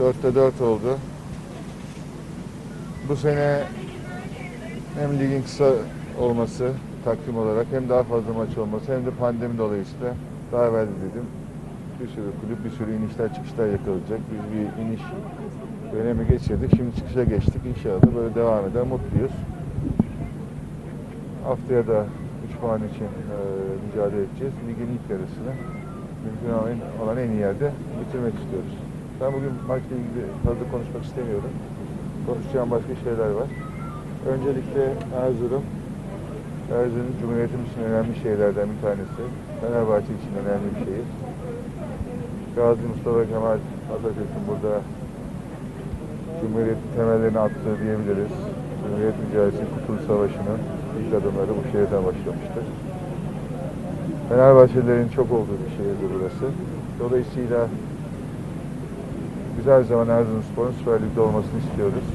Dörtte dört oldu. Bu sene hem ligin kısa olması takvim olarak hem daha fazla maç olması hem de pandemi dolayısıyla daha evvel de dedim bir sürü kulüp bir sürü inişler çıkışlar yakalayacak. Biz bir iniş dönemi geçirdik. Şimdi çıkışa geçtik. İnşallah böyle devam eder. Mutluyuz. Haftaya da 3 puan için e, mücadele edeceğiz. Ligin ilk yarısını mümkün olan en iyi yerde bitirmek istiyoruz. Ben bugün maçla ilgili fazla konuşmak istemiyorum. Konuşacağım başka şeyler var. Öncelikle Erzurum, Erzurum Cumhuriyetim için önemli şehirlerden bir tanesi. Fenerbahçe için önemli bir şehir. Gazi Mustafa Kemal Atatürk'ün burada Cumhuriyet temellerini attığı diyebiliriz. Cumhuriyet mücadelesi Kurtuluş Savaşı'nın ilk adımları bu şehirden başlamıştır. Fenerbahçelilerin çok olduğu bir şehirdir burası. Dolayısıyla güzel zaman Erzurumspor'un Süper Lig'de olmasını istiyoruz.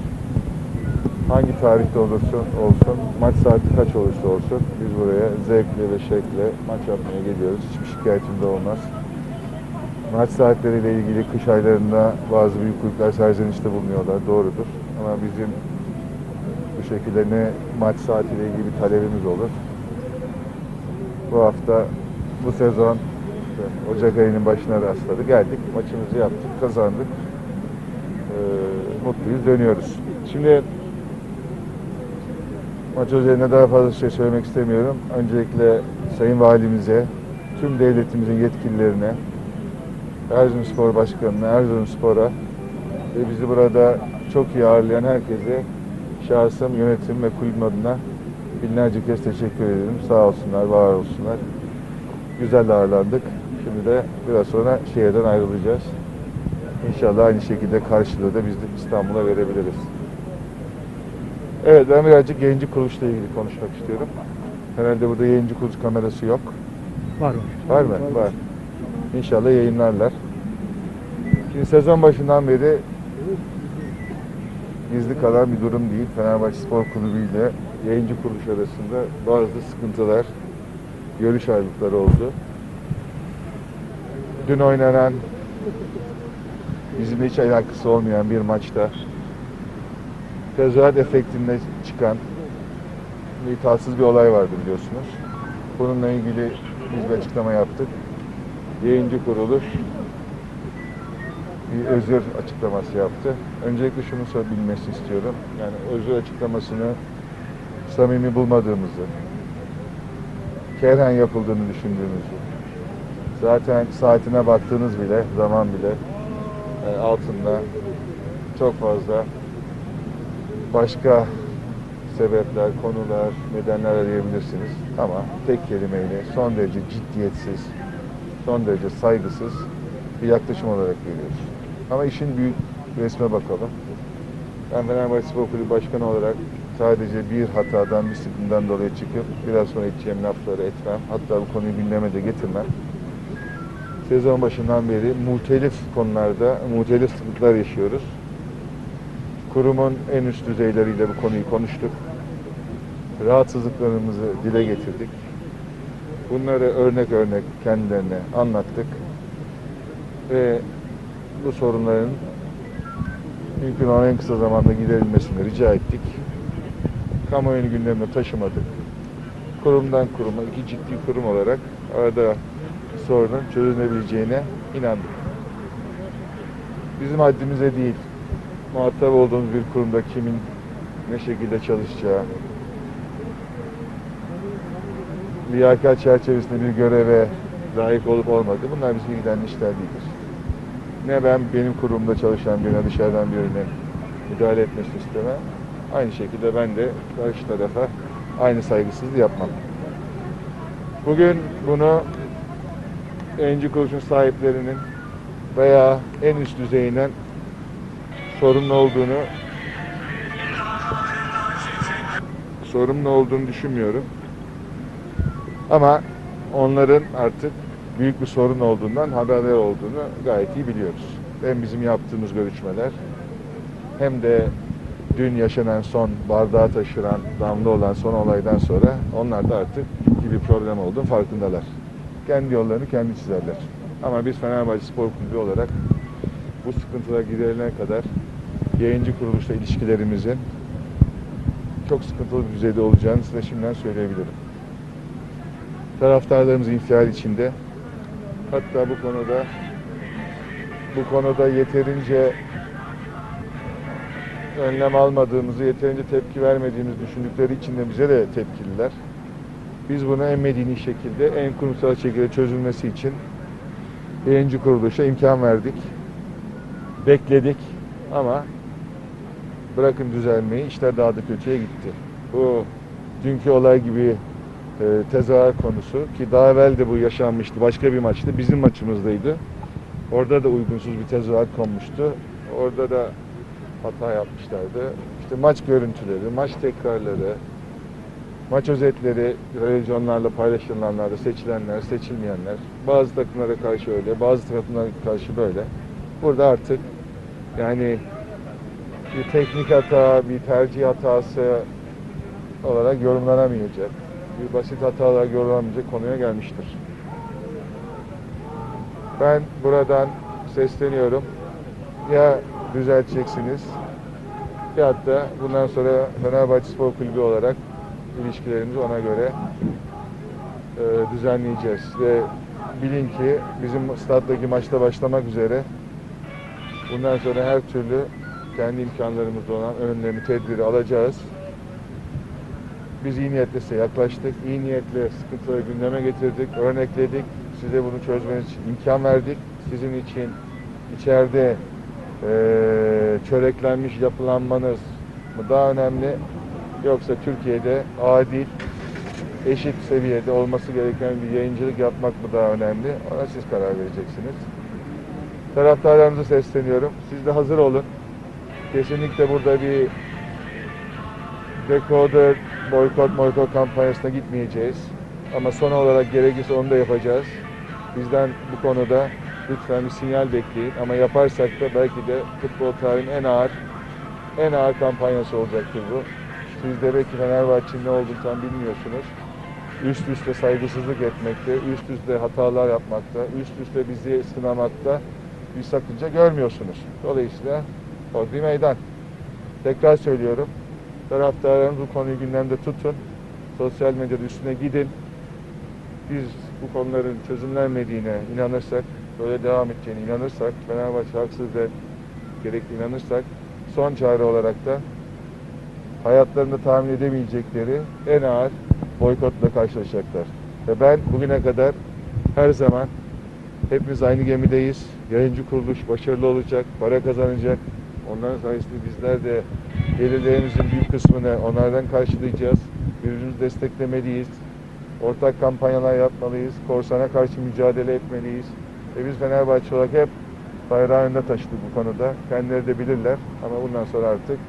Hangi tarihte olursa olsun, maç saati kaç olursa olsun biz buraya zevkle ve şekle maç yapmaya geliyoruz. Hiçbir şikayetimiz de olmaz. Maç saatleriyle ilgili kış aylarında bazı büyük kulüpler serzenişte bulunuyorlar, doğrudur. Ama bizim bu şekilde ne maç saatiyle ilgili talebimiz olur. Bu hafta, bu sezon Ocak ayının başına rastladı. Geldik, maçımızı yaptık, kazandık. Ee, mutluyuz, dönüyoruz. Şimdi maç üzerine daha fazla şey söylemek istemiyorum. Öncelikle Sayın Valimize, tüm devletimizin yetkililerine, Erzurumspor Başkanı'na, Erzurumspor'a ve bizi burada çok iyi ağırlayan herkese şahsım, yönetim ve kulübüm adına binlerce kez teşekkür ederim. Sağ olsunlar, var olsunlar. Güzel ağırlandık. Şimdi de biraz sonra şehirden ayrılacağız. İnşallah aynı şekilde karşılığı da biz de İstanbul'a verebiliriz. Evet ben birazcık yayıncı kuruluşla ilgili konuşmak istiyorum. Herhalde burada yayıncı kuruluş kamerası yok. Var var. Var mı? Var. İnşallah yayınlarlar. Şimdi sezon başından beri gizli kalan bir durum değil. Fenerbahçe Spor Kulübü ile yayıncı kuruluş arasında bazı sıkıntılar, görüş ayrılıkları oldu. Dün oynanan bizimle hiç alakası olmayan bir maçta tezahürat efektinde çıkan bir tatsız bir olay vardı biliyorsunuz. Bununla ilgili biz bir açıklama yaptık. Yayıncı kuruluş bir özür açıklaması yaptı. Öncelikle şunu söyle bilmesi istiyorum. Yani özür açıklamasını samimi bulmadığımızı, kerhen yapıldığını düşündüğümüzü, zaten saatine baktığınız bile, zaman bile altında çok fazla başka sebepler, konular, nedenler arayabilirsiniz. Ama tek kelimeyle son derece ciddiyetsiz, son derece saygısız bir yaklaşım olarak görüyoruz. Ama işin büyük resme bakalım. Ben Fenerbahçe Spor Kulübü Başkanı olarak sadece bir hatadan, bir sıkıntıdan dolayı çıkıp biraz sonra edeceğim lafları etmem. Hatta bu konuyu gündeme de getirmem. Sezon başından beri muhtelif konularda muhtelif sıkıntılar yaşıyoruz. Kurumun en üst düzeyleriyle bu konuyu konuştuk. Rahatsızlıklarımızı dile getirdik. Bunları örnek örnek kendilerine anlattık. Ve bu sorunların mümkün olan en kısa zamanda giderilmesini rica ettik. Kamuoyunu gündemine taşımadık. Kurumdan kuruma, iki ciddi kurum olarak arada sorunun çözülebileceğine inandık. Bizim haddimize değil, muhatap olduğumuz bir kurumda kimin ne şekilde çalışacağı, liyakat çerçevesinde bir göreve layık olup olmadığı bunlar bizi ilgilendiren işler değildir. Ne ben benim kurumda çalışan birine dışarıdan birine müdahale etmesini istemem. Aynı şekilde ben de karşı tarafa aynı saygısızlığı yapmam. Bugün bunu yayıncı kuruluşun sahiplerinin veya en üst düzeyinden sorunlu olduğunu sorunlu olduğunu düşünmüyorum. Ama onların artık büyük bir sorun olduğundan haberler olduğunu gayet iyi biliyoruz. Hem bizim yaptığımız görüşmeler hem de dün yaşanan son bardağı taşıran, damla olan son olaydan sonra onlar da artık ciddi bir problem olduğunu farkındalar. Kendi yollarını kendi çizerler. Ama biz Fenerbahçe Spor Kulübü olarak bu sıkıntılar giderilene kadar yayıncı kuruluşla ilişkilerimizin çok sıkıntılı bir düzeyde olacağını size şimdiden söyleyebilirim. Taraftarlarımız infial içinde. Hatta bu konuda bu konuda yeterince önlem almadığımızı, yeterince tepki vermediğimizi düşündükleri için de bize de tepkililer. Biz bunu en medeni şekilde, en kurumsal şekilde çözülmesi için yayıncı kuruluşa imkan verdik. Bekledik ama bırakın düzelmeyi, işler daha da kötüye gitti. Bu dünkü olay gibi e, tezahür konusu ki daha evvel de bu yaşanmıştı. Başka bir maçtı. Bizim maçımızdaydı. Orada da uygunsuz bir tezahür konmuştu. Orada da hata yapmışlardı. İşte maç görüntüleri, maç tekrarları, maç özetleri televizyonlarla paylaşılanlarda seçilenler, seçilmeyenler. Bazı takımlara karşı öyle, bazı takımlara karşı böyle. Burada artık yani bir teknik hata, bir tercih hatası olarak yorumlanamayacak. Bir basit hata olarak yorumlanamayacak konuya gelmiştir. Ben buradan sesleniyorum. Ya düzelteceksiniz ya da bundan sonra Fenerbahçe Spor Kulübü olarak ilişkilerimizi ona göre e, düzenleyeceğiz. Ve bilin ki bizim staddaki maçta başlamak üzere bundan sonra her türlü kendi imkanlarımızda olan önlemli tedbiri alacağız. Biz iyi niyetle size yaklaştık. iyi niyetle sıkıntıları gündeme getirdik, örnekledik. Size bunu çözmeniz için imkan verdik. Sizin için içeride eee çöreklenmiş yapılanmanız daha önemli yoksa Türkiye'de adil, eşit seviyede olması gereken bir yayıncılık yapmak mı daha önemli? Ona siz karar vereceksiniz. Taraftarlarımıza sesleniyorum. Siz de hazır olun. Kesinlikle burada bir decoder boykot boykot kampanyasına gitmeyeceğiz. Ama son olarak gerekirse onu da yapacağız. Bizden bu konuda lütfen bir sinyal bekleyin. Ama yaparsak da belki de futbol tarihinin en ağır en ağır kampanyası olacaktır bu. Siz de belki Fenerbahçe'nin ne olduğunu bilmiyorsunuz. Üst üste saygısızlık etmekte, üst üste hatalar yapmakta, üst üste bizi sınamakta bir sakınca görmüyorsunuz. Dolayısıyla Odri meydan. Tekrar söylüyorum. Taraftarlarımız bu konuyu gündemde tutun. Sosyal medyada üstüne gidin. Biz bu konuların çözümlenmediğine inanırsak, böyle devam edeceğine inanırsak, Fenerbahçe haksız ve gerekli inanırsak, son çare olarak da hayatlarında tahmin edemeyecekleri en ağır boykotla karşılaşacaklar. Ve ben bugüne kadar her zaman hepimiz aynı gemideyiz. Yayıncı kuruluş başarılı olacak, para kazanacak. Onların sayesinde bizler de gelirlerimizin büyük kısmını onlardan karşılayacağız. Birbirimizi desteklemeliyiz. Ortak kampanyalar yapmalıyız. Korsana karşı mücadele etmeliyiz. Ve biz Fenerbahçe olarak hep bayrağı önde taşıdık bu konuda. Kendileri de bilirler ama bundan sonra artık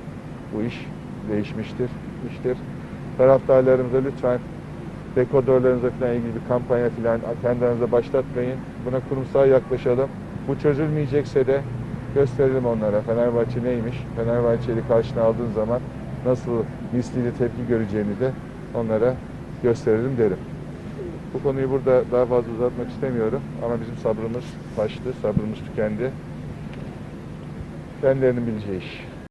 bu iş değişmiştir, iştir. Taraftarlarımıza lütfen dekodörlerinize falan ilgili bir kampanya falan kendi aranızda başlatmayın. Buna kurumsal yaklaşalım. Bu çözülmeyecekse de gösterelim onlara Fenerbahçe neymiş. Fenerbahçe'yi karşına aldığın zaman nasıl misliyle tepki göreceğini de onlara gösterelim derim. Bu konuyu burada daha fazla uzatmak istemiyorum ama bizim sabrımız taştı, sabrımız tükendi. Kendilerinin bileceği iş.